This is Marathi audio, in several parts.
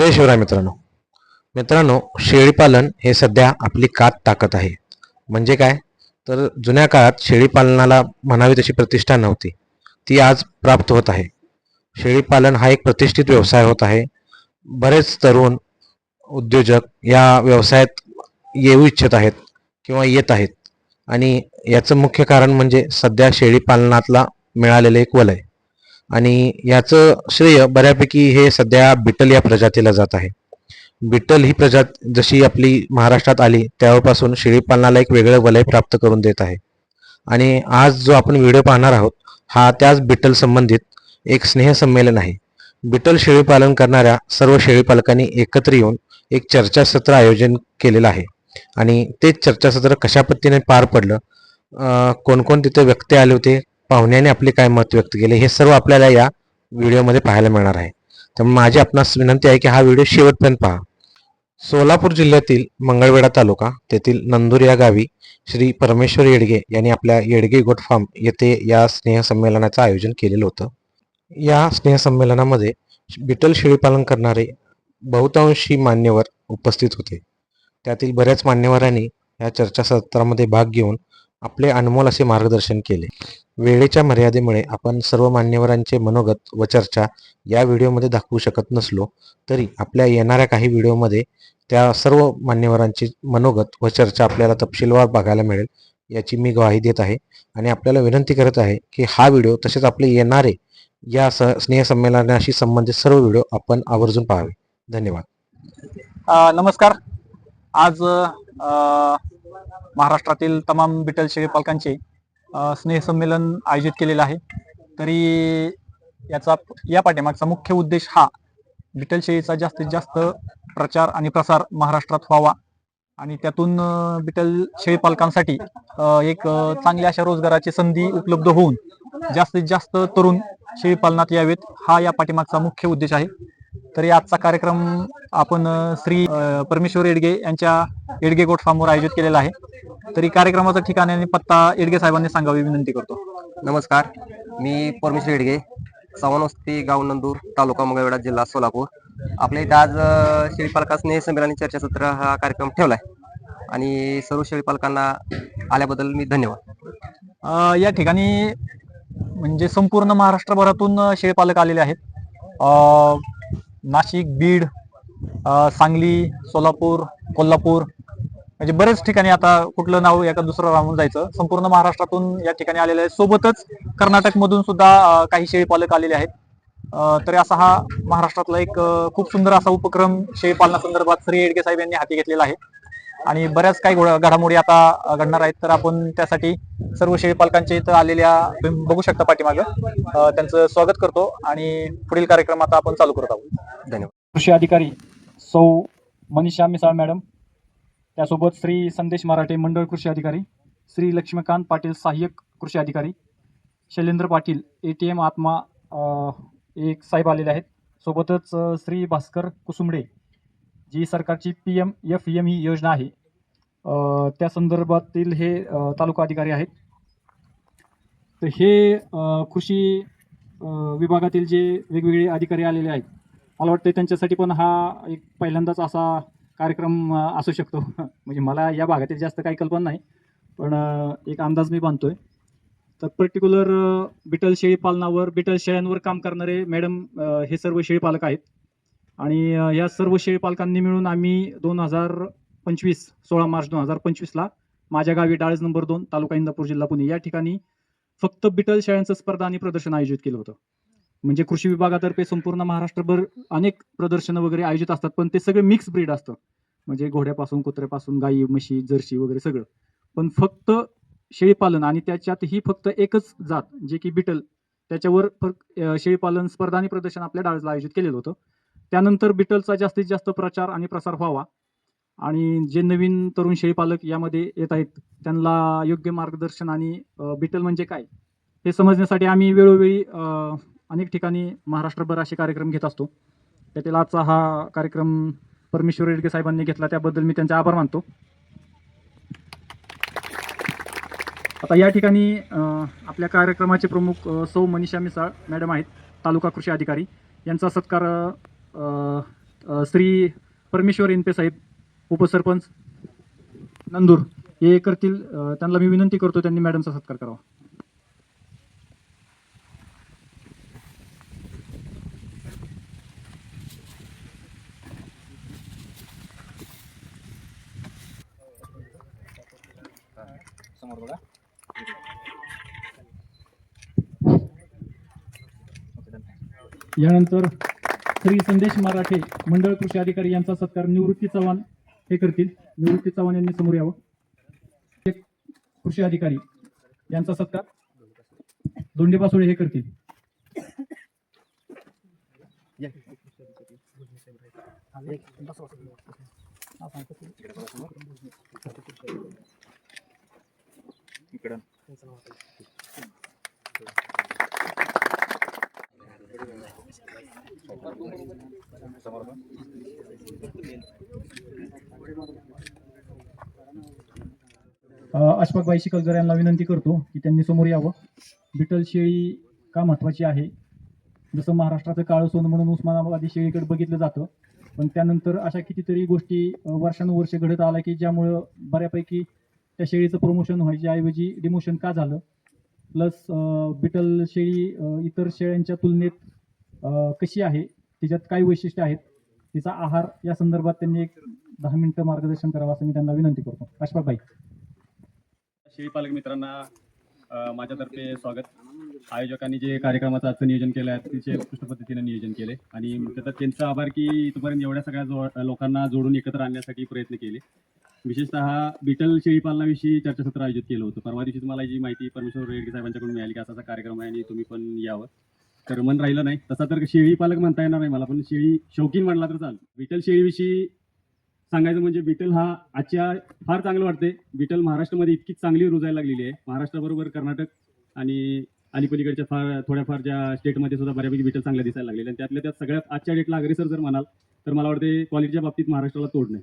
जय शिवराय मित्रांनो. मित्रांनो शेळीपालन हे सध्या आपली कात ताकत आहे. म्हणजे काय? तर जुन्या काळात शेळीपालनाला म्हणावी तशी प्रतिष्ठा नव्हती. ती आज प्राप्त होत आहे. शेळीपालन हा एक प्रतिष्ठित व्यवसाय होत आहे. बरेच तरुण उद्योजक या व्यवसायात येऊ इच्छित आहेत किंवा येत आहेत. आणि याचं मुख्य कारण म्हणजे सध्या शेळीपालनातला मिळालेलं एक वलय. आणि याचं श्रेय बऱ्यापैकी हे सध्या बिटल या प्रजातीला जात आहे. बिटल ही प्रजात जशी आपली महाराष्ट्रात आली तेव्हापासून शेळीपालनाला एक वेगळं वलय प्राप्त करून देत आहे. आणि आज जो आपण व्हिडिओ पाहणार आहोत हा त्याच बिटल संबंधित एक स्नेहसंमेलन आहे. बिटल शेळीपालन करणाऱ्या सर्व शेळीपालकांनी एकत्र येऊन एक चर्चासत्र आयोजन केलेलं आहे. आणि ते चर्चासत्र कशा पद्धतीने पार पडलं कोणकोण तिथे व्यक्ती आले होते पाहुण्याने आपले काय मत व्यक्त केले हे सर्व आपल्याला या व्हिडिओमध्ये पाहायला मिळणार आहे. त्यामुळे माझी आपणास विनंती आहे की हा व्हिडिओ शेवटपर्यंत पहा. सोलापूर जिल्ह्यातील मंगळवेढा तालुका तेथील नंदूर या गावी श्री परमेश्वर येडगे यांनी आपल्या येडगे गोट फार्म येथे या स्नेहसंमेलनाचं आयोजन केलेलं होतं. या स्नेहसंमेलनामध्ये बिटल शेळीपालन करणारे बहुतांशी मान्यवर उपस्थित होते. त्यातील बऱ्याच मान्यवरांनी या चर्चासत्रामध्ये भाग घेऊन आपले अनमोल असे मार्गदर्शन केले. वेळेच्या मर्यादेमुळे आपण सर्व मान्यवरांचे मनोगत व चर्चा या व्हिडिओमध्ये दाखवू शकत नसलो तरी आपल्या येणाऱ्या काही व्हिडिओमध्ये त्या सर्व मान्यवरांची मनोगत व चर्चा आपल्याला तपशीलवार बघायला मिळेल याची मी ग्वाही देत आहे आणि आपल्याला विनंती करत आहे की हा व्हिडिओ तसेच आपले येणारे या स स्नेहसंमेलनाशी संबंधित सर्व व्हिडिओ आपण आवर्जून पाहावे. धन्यवाद. नमस्कार. आज महाराष्ट्रातील तमाम बिटल शेळी पालकांचे स्नेहसंमेलन आयोजित केलेलं आहे. तरी याचा या पाठीमागचा मुख्य उद्देश हा बिटल शेळीचा जास्तीत जास्त प्रचार आणि प्रसार महाराष्ट्रात व्हावा. आणि त्यातून बिटल शेळी पालकांसाठी एक चांगल्या अशा रोजगाराची संधी उपलब्ध होऊन जास्तीत जास्त तरुण शेळी पालनात यावेत हा या पाठीमागचा मुख्य उद्देश आहे. तरी आजचा कार्यक्रम आपण श्री परमेश्वर येडगे यांच्या येडगे गोट फार्मवर आयोजित केलेला आहे. तरी कार्यक्रमाचं ठिकाण आणि पत्ता येडगे साहेबांनी सांगावी विनंती करतो. नमस्कार. मी परमेश्वर येडगे सावनवस्ती गाव नंदूर तालुका मंगळवेढा जिल्हा सोलापूर. आपल्या इथं आज स्नेह संमेलन चर्चासत्र हा कार्यक्रम ठेवलाय. आणि सर्व शेळीपालकांना आल्याबद्दल मी धन्यवाद. या ठिकाणी म्हणजे संपूर्ण महाराष्ट्रभरातून शेळीपालक आलेले आहेत. अ, नाशिक बीड सांगली सोलापूर कोल्हापूर म्हणजे बरेच ठिकाणी आता कुठलं नाव एका दुसरं राहून जायचं. संपूर्ण महाराष्ट्रातून या ठिकाणी आलेले आहेत. सोबतच कर्नाटक मधून सुद्धा काही काही शेळीपालक आलेले आहेत. तर तरी असा हा महाराष्ट्रातला एक खूप सुंदर असा उपक्रम शेळीपालनासंदर्भात श्री येडगे साहेब यांनी हाती घेतलेला आहे. आणि बऱ्याच काही घडामोडी आता घडणार आहेत. तर आपण त्यासाठी सर्व शेळीपालकांच्या इथं आलेल्या बघू शकता पाठीमागं. त्यांचं स्वागत करतो आणि पुढील कार्यक्रम आता आपण चालू करत आहोत. धन्यवाद. कृषी अधिकारी सौ मनीषा मिसाळ मॅडम त्यासोबत श्री संदेश मराठे मंडळ कृषी अधिकारी श्री लक्ष्मीकांत पाटील सहाय्यक कृषी अधिकारी Shailendra Patil A T M आत्मा एक साहेब आलेले आहेत. सोबतच श्री भास्कर कुसुंबडे जी सरकारची पी एम एफ एम ही योजना आहे. त्या संदर्भातील हे तालुका अधिकारी आहेत. तर हे कृषी विभागातील जे वेगवेगळे अधिकारी आलेले आहेत मला वाटतं त्यांच्यासाठी पण हा एक पहिल्यांदाच असा कार्यक्रम असू शकतो. म्हणजे मला या भागातील जास्त काही कल्पना नाही पण एक अंदाज मी बांधतोय. तर पर्टिक्युलर बिटल शेळी पालनावर बिटल शेळ्यांवर काम करणारे मॅडम हे सर्व शेळीपालक आहेत. आणि या सर्व शेळीपालकांनी मिळून आम्ही दोन हजार पंचवीस सोळा मार्च दोन हजार पंचवीसला माझ्या गावी डाळज नंबर दोन तालुका इंदापूर जिल्हा पुणे या ठिकाणी फक्त बिटल शेळ्यांचं स्पर्धा आणि प्रदर्शन आयोजित केलं होतं. म्हणजे कृषी विभागातर्फे संपूर्ण महाराष्ट्रभर अनेक प्रदर्शनं वगैरे आयोजित असतात पण ते सगळे मिक्स ब्रीड असतं. म्हणजे घोड्यापासून कुत्र्यापासून गाई म्हशी जर्शी वगैरे सगळं. पण फक्त शेळीपालन आणि त्याच्यातही फक्त एकच जात जे की बिटल त्याच्यावर शेळीपालन स्पर्धा आणि प्रदर्शन आपल्या डाळजला आयोजित केलेलं होतं. त्यानंतर बिटलचा जास्तीत जास्त प्रचार आणि प्रसार व्हावा. आणि जे नवीन तरुण शेळीपालक यामध्ये येत आहेत त्यांना योग्य मार्गदर्शन आणि बिटल म्हणजे काय हे समजण्यासाठी आम्ही वेळोवेळी अनेक ठिकाणी महाराष्ट्रभर असे कार्यक्रम घेत असतो. त्यातील आजचा हा कार्यक्रम परमेश्वर रेडगे साहेबांनी घेतला त्याबद्दल मी त्यांचे आभार मानतो. आता या ठिकाणी आपल्या कार्यक्रमाचे प्रमुख सौ मनीषा मिसाळ मॅडम आहेत तालुका कृषी अधिकारी. यांचा सत्कार श्री परमेश्वर इनपे साहेब उपसरपंच नंदूर हे करतील. त्यांना मी विनंती करतो त्यांनी मॅडमचा सत्कार करावा. यानंतर श्री संदेश मराठे मंडळ कृषी अधिकारी यांचा सत्कार निवृत्ती चव्हाण हे करतील. निवृत्ती चव्हाण यांनी समोर यावं. कृषी अधिकारी यांचा सत्कार दोंडे पासोळे हे करतील. अशफाक अशफाकबाई शिकलकर यांना विनंती करतो की त्यांनी समोर यावं. बिटल शेळी का महत्वाची आहे? जसं महाराष्ट्राचं काळं सोनं म्हणून उस्मानाबादी शेळीकडे बघितलं जातं पण त्यानंतर अशा कितीतरी गोष्टी वर्षानुवर्ष घडत आल्या की ज्यामुळं बऱ्यापैकी त्या शेळीचं प्रमोशन व्हायच्या ऐवजी डिमोशन का झालं? प्लस बिटल शेळी इतर शेळ्यांच्या तुलनेत कशी आहे? तिच्यात काय वैशिष्ट्य आहेत? तिचा आहार या संदर्भात त्यांनी एक दहा मिनिटं मार्गदर्शन करावं असं मी त्यांना विनंती करतो. अशफाकबाई शेळीपालक मित्रांना माझ्यातर्फे स्वागत. आयोजकांनी जे कार्यक्रमाचं आजचं नियोजन केलं आहे तिचे उत्कृष्ट पद्धतीने नियोजन केले. आणि त्याचा त्यांचा आभार की इथपर्यंत एवढ्या सगळ्या जो लोकांना जोडून एकत्र आणण्यासाठी प्रयत्न केले. विशेषतः बिटल शेळीपालनाविषयी चर्चासत्र आयोजित केलं होतं. परवा दिवशी तुम्हाला जी माहिती परमेश्वर रेड्डी साहेबांच्याकडून मिळाली की असा असा कार्यक्रम आहे आणि तुम्ही पण यावं. तर मन राहिलं नाही. तसा तर शेळी पालक म्हणता येणार नाही मला पण शेळी शौकीन म्हणला तर चाल बिटल शेळीविषयी सांगायचं म्हणजे बिटल हा आजच्या फार चांगलं वाटते बिटल महाराष्ट्रामध्ये इतकीच चांगली रुजायला लागलेली आहे. महाराष्ट्राबरोबर कर्नाटक आणि अलीपलीकडच्या फार थोड्याफार ज्या स्टेटमध्ये सुद्धा बऱ्यापैकी बिटल चांगल्या दिसायला लागले आणि त्यातल्या त्यात सगळ्यात आजच्या डेटला अग्रेसर जर म्हणाल तर मला वाटते क्वालिटीच्या बाबतीत महाराष्ट्राला तोड नाही.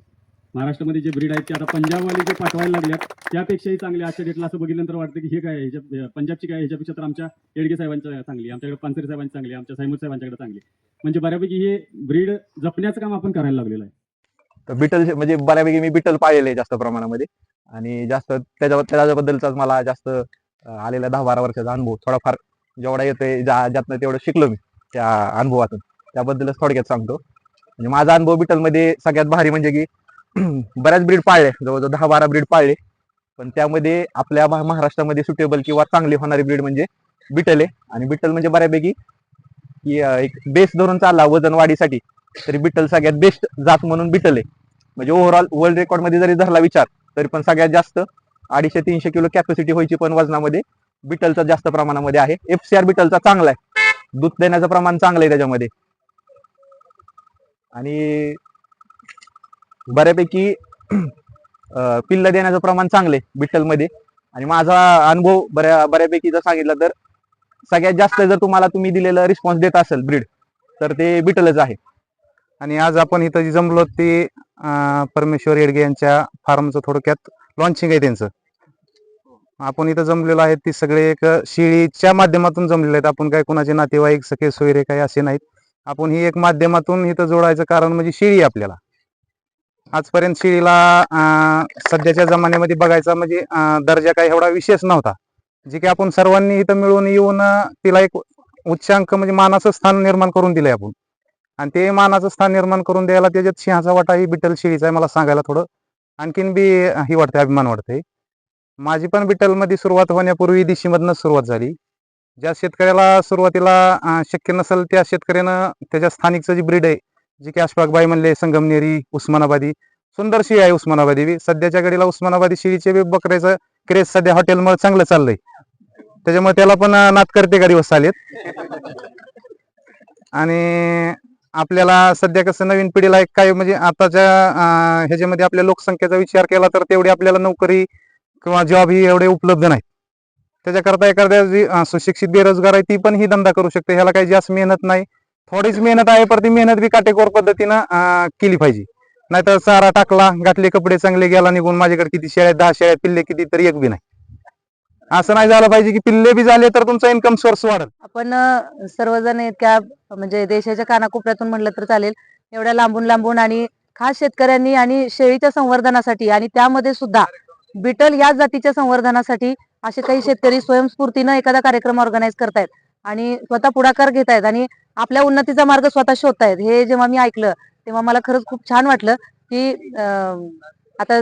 महाराष्ट्रामध्ये जे ब्रीड आहेत ते आता पंजाबवाले जे पाठवायला लागल्यात त्यापेक्षाही चांगले आजच्या डेटला असं बघितल्यानंतर वाटतं की हे काय ह्याच्या पंजाबची काय ह्याच्यापेक्षा तर आमच्या येडगे साहेबांच्या चांगली आमच्याकडे पानसरे साहेबांची चांगली आमच्या सायमत साहेबांच्याकडे चांगली. म्हणजे बऱ्यापैकी हे ब्रीड जपण्याचं काम आपण करायला लागलेलं आहे. तर बिटल म्हणजे बऱ्यापैकी मी बिटल पाळलेले जास्त प्रमाणामध्ये. आणि जास्त त्याच्या त्याच्याबद्दलचाच मला जास्त आलेला दहा बारा वर्षाचा अनुभव थोडाफार जेवढा येतोय ज्या ज्यातनं तेवढं शिकलो मी त्या अनुभवातून. त्याबद्दलच थोडक्यात सांगतो. म्हणजे माझा अनुभव बिटलमध्ये सगळ्यात भारी म्हणजे की बऱ्याच ब्रीड पाळले. जवळजवळ दहा बारा ब्रीड पाळले. पण त्यामध्ये आपल्या महाराष्ट्रामध्ये सुटेबल किंवा चांगली होणारी ब्रीड म्हणजे बिटल आहे. आणि बिटल म्हणजे बऱ्यापैकी एक बेस धरून चालला वजन वाढीसाठी तरी बिटल सगळ्यात बेस्ट जात म्हणून बिटल आहे. म्हणजे ओव्हरऑल वर्ल्ड रेकॉर्डमध्ये जरी धरला विचार तरी पण सगळ्यात जास्त अडीचशे तीनशे किलो कॅपॅसिटी व्हायची पण वजनामध्ये बिटलचा जास्त प्रमाणामध्ये आहे. एफ सी आर बिटलचा चांगला आहे. दूध देण्याचं प्रमाण चांगलं आहे त्याच्यामध्ये. आणि बऱ्यापैकी पिल्ल देण्याचं प्रमाण चांगलं आहे बिटलमध्ये आणि माझा अनुभव बऱ्या बऱ्यापैकी जर सांगितलं तर सगळ्यात जास्त जर तुम्हाला तुम्ही दिलेलं रिस्पॉन्स देत असेल ब्रीड तर ते बिटलच आहे. आणि आज आपण इथं जी जमलो ते परमेश्वर येडगे यांच्या फार्मचं थोडक्यात लॉन्चिंग आहे त्यांचं. आपण इथं जमलेलो आहे ती सगळे एक शिळीच्या माध्यमातून जमलेले आहेत. आपण काय कोणाचे नातेवाईक सखे सोयरे काही असे नाहीत. आपण ही एक माध्यमातून इथं जोडायचं कारण म्हणजे शिळी आहे आपल्याला. आजपर्यंत शेळीला सध्याच्या जमान्यामध्ये बघायचा म्हणजे दर्जा काही एवढा विशेष नव्हता. जे की आपण सर्वांनी इथं मिळून येऊन तिला एक उच्चांक म्हणजे मानाचं स्थान निर्माण करून दिलंय आपण. आणि ते मानाचं स्थान निर्माण करून द्यायला त्याच्यात सिंहाचा वाटा ही बिटल शेळीचा आहे मला सांगायला थोडं. आणखीन बी ही वाटते अभिमान वाटते माझी पण बिटलमध्ये सुरुवात होण्यापूर्वी दिशीमधनं सुरुवात झाली. ज्या शेतकऱ्याला सुरुवातीला शक्य नसेल त्या शेतकऱ्यानं त्याच्या स्थानिकचं जी ब्रीड आहे जी की अशफाकबाई म्हणले संगमनेरी उस्मानाबादी. सुंदर शेळी आहे उस्मानाबादी बी. सध्याच्या घडीला उस्मानाबादी शेळीचे बी बकऱ्याचं क्रेज सध्या हॉटेलमुळे चांगलं चाललंय. त्याच्यामुळे त्याला पण नातकर्ते करते का दिवस चालेत आणि आपल्याला सध्या कसं नवीन पिढीला एक काय म्हणजे आताच्या ह्याच्यामध्ये आपल्या लोकसंख्येचा विचार केला तर तेवढी आपल्याला नोकरी किंवा जॉब ही एवढे उपलब्ध नाहीत. त्याच्याकरता एखाद्या जी सुशिक्षित बेरोजगार आहे ती पण ही धंदा करू शकते. ह्याला काही जास्त मेहनत नाही. थोडीच मेहनत आहे पण ती मेहनत बी काटेकोर पद्धतीनं केली पाहिजे. नाहीतर सारा टाकला घातले कपडे चांगले गेला निघून माझ्याकडे किती शेळ्या दहा शेळ्या पिल्ले किती तरी एक बी नाही. असं नाही झालं पाहिजे की पिल्ले बी झाले तर तुमचा इन्कम सोर्स वाढेल. आपण सर्वजण इतक्या म्हणजे देशाच्या कानाकोपऱ्यातून म्हटलं तर चालेल एवढ्या लांबून लांबून आणि खास शेतकऱ्यांनी आणि शेळीच्या संवर्धनासाठी आणि त्यामध्ये सुद्धा बिटल या जातीच्या संवर्धनासाठी असे काही शेतकरी स्वयंस्फूर्तीनं एखादा कार्यक्रम ऑर्गनाईज करतायत. आणि स्वतः पुढाकार घेत आहेत आणि आपल्या उन्नतीचा मार्ग स्वतः शोधतायत. हे जेव्हा मी ऐकलं तेव्हा मला खरंच खूप छान वाटलं की आता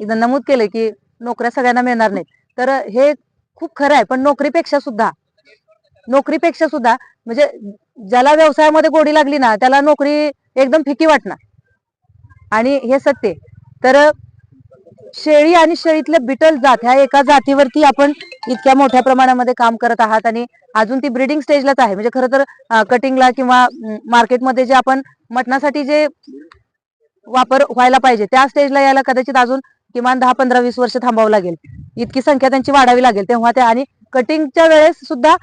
इथं नमूद केलंय की नोकऱ्या सगळ्यांना मिळणार नाहीत. तर हे खूप खरं आहे पण नोकरीपेक्षा सुद्धा नोकरीपेक्षा सुद्धा म्हणजे ज्याला व्यवसायामध्ये गोडी लागली ना त्याला नोकरी एकदम फिकी वाटणार. आणि हे सत्य आहे. तर शेळी आणि शेळीतल्या बिटल जात ह्या एका जातीवरती आपण इतक्या मोठ्या प्रमाणामध्ये काम करत आहात आणि अजून ती ब्रिडिंग स्टेजलाच आहे. म्हणजे खरं तर कटिंगला किंवा मार्केटमध्ये जे आपण मटणासाठी जे वापर व्हायला पाहिजे त्या स्टेजला यायला कदाचित अजून किमान दहा पंधरा वीस वर्ष थांबावं लागेल. इतकी संख्या त्यांची वाढावी लागेल. तेव्हा त्या आणि कटिंगच्या वेळेस सुद्धा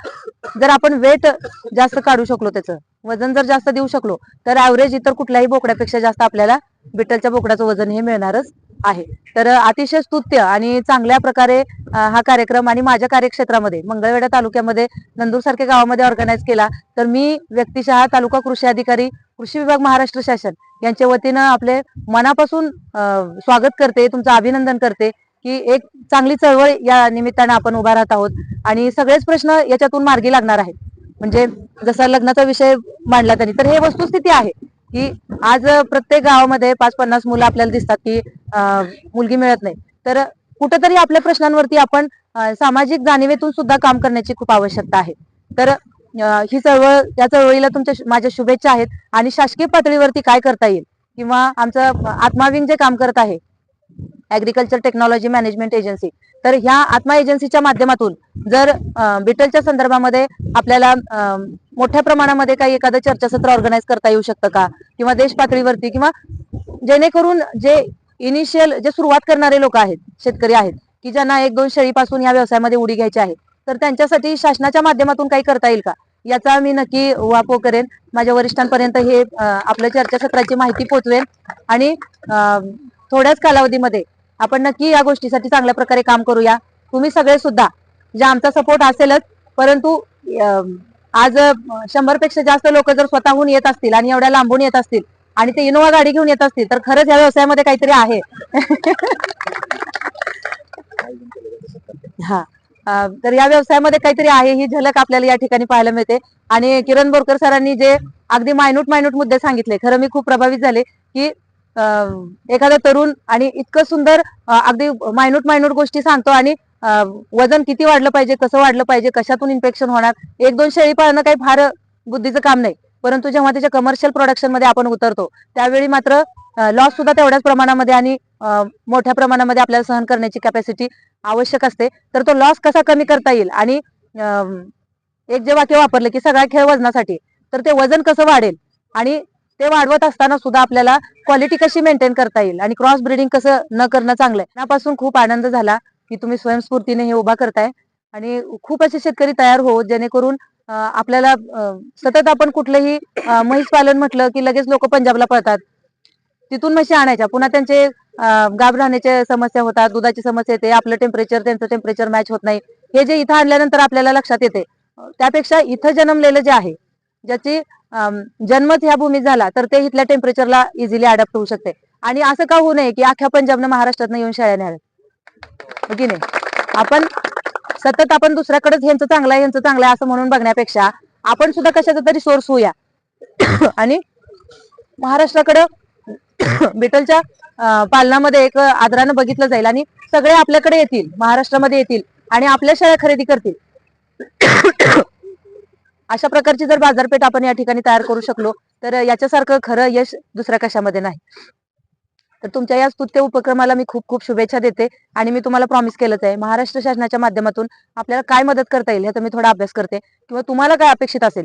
जर आपण वेट जास्त काढू शकलो त्याचं वजन जर जास्त देऊ शकलो तर ऍव्हरेज इतर कुठल्याही बोकड्यापेक्षा जास्त आपल्याला बिटलच्या बोकड्याचं वजन हे मिळणारच आहे. तर अतिशय स्तुत्य आणि चांगल्या प्रकारे हा कार्यक्रम आणि माझ्या कार्यक्षेत्रामध्ये मंगळवेढा तालुक्यामध्ये नंदूर सारख्या गावामध्ये ऑर्गनाईज केला तर मी व्यक्तिशः तालुका कृषी अधिकारी कृषी विभाग महाराष्ट्र शासन यांच्या वतीनं आपले मनापासून स्वागत करते तुमचं अभिनंदन करते की एक चांगली चळवळ या निमित्तानं आपण उभा राहत आहोत आणि सगळेच प्रश्न याच्यातून मार्गी लागणार आहेत. म्हणजे जसा लग्नाचा विषय मांडला त्यांनी तर हे वस्तुस्थिती आहे की आज प्रत्येक गावामध्ये पाच पन्नास मुलं आपल्याला दिसतात की मुलगी मिळत नाही. तर कुठंतरी आपल्या प्रश्नांवरती आपण सामाजिक जाणीवेतून सुद्धा काम करण्याची खूप आवश्यकता आहे. तर ही चळवळ या चळवळीला तुमच्या माझ्या शुभेच्छा आहेत. आणि शासकीय पातळीवरती काय करता येईल? किंवा आमचं आत्माविंग जे काम करत आहे ऍग्रिकल्चर टेक्नॉलॉजी मॅनेजमेंट एजन्सी तर ह्या आत्मा एजन्सीच्या माध्यमातून जर बिटलच्या संदर्भामध्ये आपल्याला मोठ्या प्रमाणामध्ये काही एखादं चर्चासत्र ऑर्गनाईज करता येऊ शकतं का? किंवा देश पातळीवरती किंवा जेणेकरून जे इनिशियल जे सुरुवात करणारे लोक आहेत शेतकरी आहेत की ज्यांना एक दोन शेळीपासून या व्यवसायामध्ये उडी घ्यायची आहे तर त्यांच्यासाठी शासनाच्या माध्यमातून काही करता येईल का? याचा मी नक्की वापो करेन. माझ्या वरिष्ठांपर्यंत हे आपल्या चर्चासत्राची माहिती पोचवेन. आणि थोड्याच कालावधीमध्ये आपण नक्की या गोष्टीसाठी चांगल्या प्रकारे काम करूया. तुम्ही सगळे सुद्धा जे आमचा सपोर्ट असेलच परंतु आज शंभरपेक्षा जास्त लोक जर स्वतःहून येत असतील आणि एवढ्या लांबून येत असतील आणि ते इनोवा गाडी घेऊन येत असतील तर खरंच या व्यवसायामध्ये काहीतरी आहे. हा. तर या व्यवसायामध्ये काहीतरी आहे ही झलक आपल्याला या ठिकाणी पाहायला मिळते. आणि किरण बोरकर सरांनी जे अगदी मायन्यूट मायनूट मुद्दे सांगितले खरं मी खूप प्रभावित झाले की एखादा तरुण आणि इतकं सुंदर अगदी मायनूट मायनूट गोष्टी सांगतो आणि वजन किती वाढलं पाहिजे कसं वाढलं पाहिजे कशातून इन्फेक्शन होणार एक दोन शेळी पाळणं काही फार बुद्धीचं काम नाही. परंतु जेव्हा त्याच्या कमर्शियल प्रोडक्शनमध्ये आपण उतरतो त्यावेळी मात्र लॉस सुद्धा तेवढ्याच प्रमाणामध्ये आणि मोठ्या प्रमाणामध्ये आपल्याला सहन करण्याची कॅपॅसिटी आवश्यक असते. तर तो लॉस कसा कमी करता येईल आणि एक जे वाक्य वापरलं की सगळा खेळ वजनासाठी तर ते वजन कसं वाढेल आणि ते वाढवत असताना सुद्धा आपल्याला क्वालिटी कशी मेंटेन करता येईल आणि क्रॉस ब्रिडिंग कसं न करणं चांगलं आहे त्यापासून खूप आनंद झाला की तुम्ही स्वयंस्फूर्तीने हे उभा करताय. आणि खूप असे शेतकरी तयार हो जेणेकरून आपल्याला सतत आपण कुठलंही म्हैस पालन म्हटलं की लगेच लोक पंजाबला पळतात. तिथून म्हशी आणायच्या पुन्हा त्यांचे गाब राहण्याच्या समस्या होतात दुधाची समस्या येते आपलं टेम्परेचर त्यांचं टेम्परेचर मॅच होत नाही. हे जे इथं आणल्यानंतर आपल्याला लक्षात येते. त्यापेक्षा इथं जन्मलेलं जे आहे ज्याची जन्मत जन्मच ह्या भूमीत झाला तर ते इथल्या टेम्परेचरला इझिली अडॅप्ट होऊ शकते. आणि असं का होऊ नये की अख्ख्या पंजाबनं महाराष्ट्रातनं येऊन शाळा न्याव्यात हो की नाही? आपण सतत आपण दुसऱ्याकडेच ह्यांचं चांगलं आहे ह्यांचं चांगलं आहे असं म्हणून बघण्यापेक्षा आपण सुद्धा कशाचा तरी सोर्स होऊया. आणि महाराष्ट्राकडं बिटलच्या पालनामध्ये एक आदरानं बघितलं जाईल आणि सगळे आपल्याकडे येतील महाराष्ट्रामध्ये येतील आणि आपल्या शाळा खरेदी करतील. अशा प्रकारची जर बाजारपेठ आपण या ठिकाणी तयार करू शकलो तर याच्यासारखं खरं यश दुसऱ्या कशामध्ये नाही. तर तुमच्या या स्तुत्य उपक्रमाला मी खूप खूप शुभेच्छा देते आणि मी तुम्हाला प्रॉमिस केलंच आहे महाराष्ट्र शासनाच्या माध्यमातून आपल्याला काय मदत करता येईल ह्याचा मी थोडा अभ्यास करते किंवा तुम्हाला काय अपेक्षित असेल.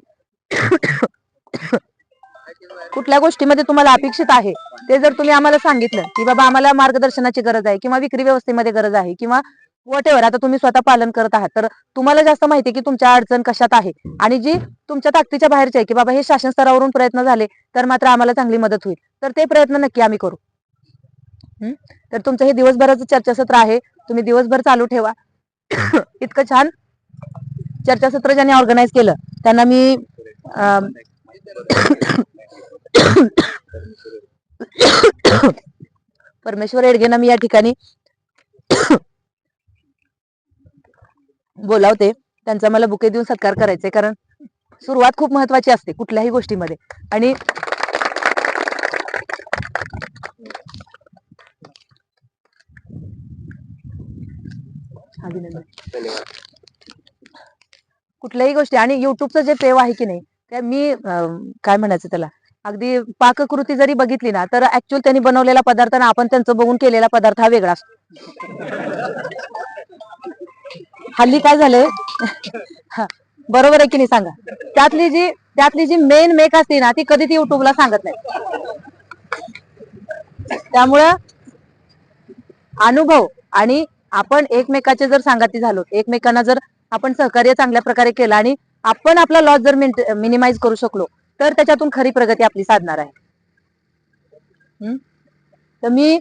कुठल्या गोष्टीमध्ये तुम्हाला अपेक्षित आहे ते जर तुम्ही आम्हाला सांगितलं की बाबा आम्हाला मार्गदर्शनाची गरज आहे किंवा विक्री व्यवस्थेमध्ये गरज आहे किंवा वॉट आता तुम्ही स्वतः पालन करत आहात. तर तुम्हाला जास्त माहिती आहे की तुमच्या अडचण कशात आहे. आणि जी तुमच्या ताकदीच्या बाहेरची आहे की बाबा हे शासन स्तरावरून प्रयत्न झाले तर मात्र आम्हाला चांगली मदत होईल. तर ते प्रयत्न नक्की आम्ही करू? तर तुमचं हे दिवसभराचं चर्चासत्र आहे. तुम्ही दिवसभर चालू ठेवा. इतकं छान चर्चासत्र ज्यांनी ऑर्गनाईज केलं त्यांना मी परमेश्वर येडगेंना मी या ठिकाणी बोलावते त्यांचा मला बुके देऊन सत्कार करायचे कारण सुरुवात खूप महत्वाची असते कुठल्याही गोष्टीमध्ये. आणि कुठल्याही गोष्टी आणि युट्यूबचं जे पेव आहे की नाही ते मी काय म्हणायचं त्याला? अगदी पाककृती जरी बघितली ना तर ऍक्च्युअल त्यांनी बनवलेला पदार्थ ना आपण त्यांचं बघून केलेला पदार्थ हा वेगळा असतो. हल्ली काय झालंय? बरोबर आहे की नाही सांगा? त्यातली जी त्यातली जी मेन मेक असते ना ती कधी ती युट्यूबला सांगत नाही. त्यामुळं अनुभव आणि आपण एकमेकाचे जर सांगाती झालो एकमेकांना जर आपण सहकार्य चांगल्या प्रकारे केलं आणि आपण आपला लॉस जर मिनिमाइज करू शकलो तर त्याच्यातून खरी प्रगती आपली साधणार आहे. हम्म? तर मी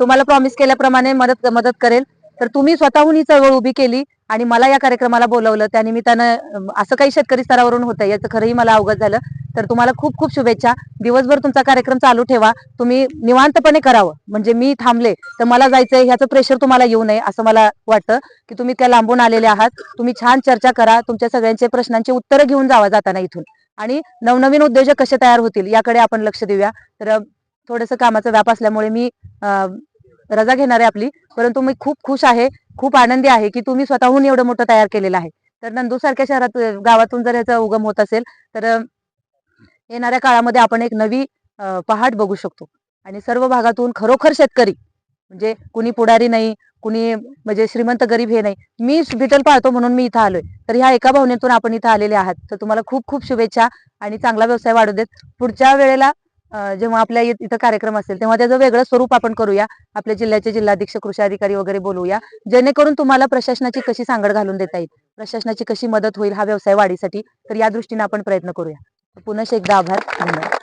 तुम्हाला प्रॉमिस केल्याप्रमाणे मदत मदत करेल. तर तुम्ही स्वतःहून ही चळवळ उभी केली आणि मला या कार्यक्रमाला बोलवलं. त्यानिमित्तानं असं काही शेतकरी स्तरावरून होतं याचं खरंही मला अवगत झालं. तर तुम्हाला खूप खूप शुभेच्छा. दिवसभर तुमचा कार्यक्रम चालू ठेवा. तुम्ही निवांतपणे करावं. म्हणजे मी थांबले तर मला जायचंय ह्याचं प्रेशर तुम्हाला येऊ नये असं मला वाटतं की तुम्ही त्या लांबून आलेले आहात. तुम्ही छान चर्चा करा. तुमच्या सगळ्यांचे प्रश्नांची उत्तरं घेऊन जावा जाताना इथून. आणि नवनवीन उद्योजक कसे तयार होतील याकडे आपण लक्ष देऊया. तर थोडंसं कामाचा व्याप असल्यामुळे मी रजा घेणार आहे आपली. परंतु मी खूप खुश आहे खूप आनंदी आहे की तुम्ही स्वतःहून एवढं मोठं तयार केलेलं आहे. तर नंदूर सारख्या शहरात गावातून जर याचा उगम होत असेल तर येणाऱ्या काळामध्ये आपण एक नवी पहाट बघू शकतो. आणि सर्व भागातून खरोखर शेतकरी म्हणजे कुणी पुढारी नाही कुणी म्हणजे श्रीमंत गरीब हे नाही. मी बिटल पाळतो म्हणून मी इथं आलोय. तर ह्या एका भावनेतून आपण इथं आलेले आहात. तर तुम्हाला खूप खूप शुभेच्छा आणि चांगला व्यवसाय वाढू देत. पुढच्या वेळेला जेव्हा आपल्या इथं कार्यक्रम असेल तेव्हा त्याचं वेगळं स्वरूप आपण करूया. आपल्या जिल्ह्याचे जिल्हाधीश कृषी अधिकारी वगैरे बोलूया. जेणेकरून तुम्हाला प्रशासनाची कशी सांगड घालून देता येईल प्रशासनाची कशी मदत होईल हा व्यवसाय वाढीसाठी तर या दृष्टीने आपण प्रयत्न करूया. पुन्हा एकदा आभार. धन्यवाद.